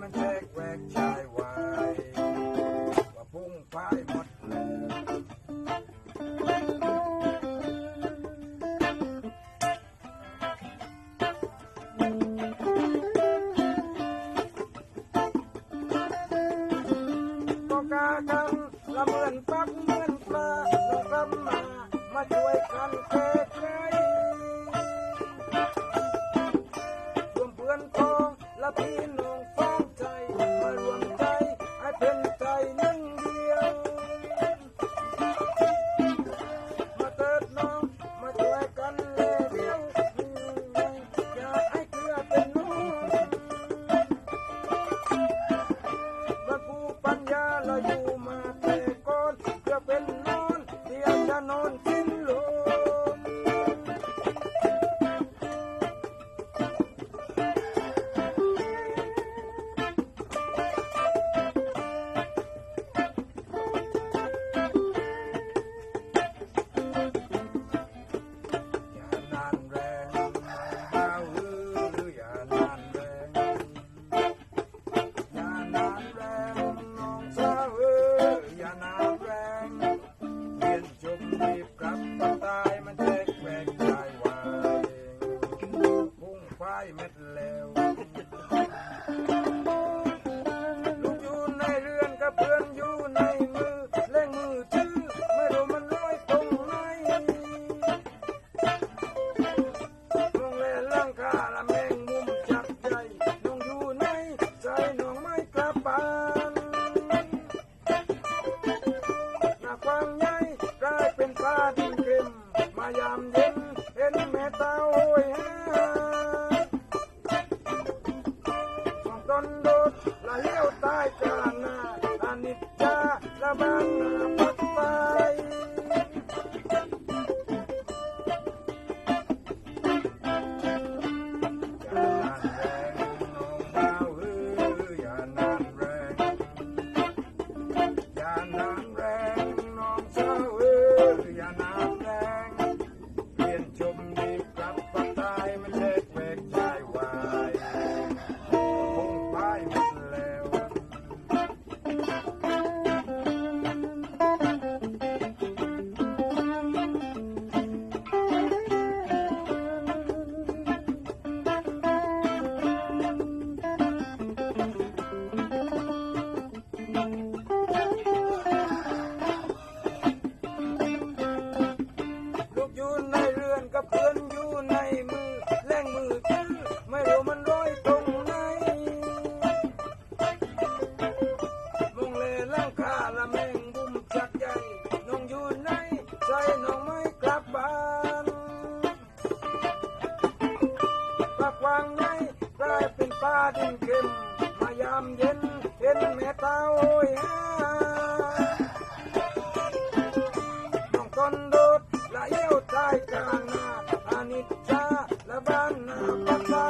มันแทกแวกชายวายว่าพุ่งพ่ายหมดเลยก็กากันละเหมือนปักเหมือนปลา lahir tak karena Anitya Sabana ดิ้นเข็มมายามเย็นเห็นเมตาโอ้าน้องต้นโดดละเยี่ยวใต้กลางนาอานิจจาและบ้านนาปัตตา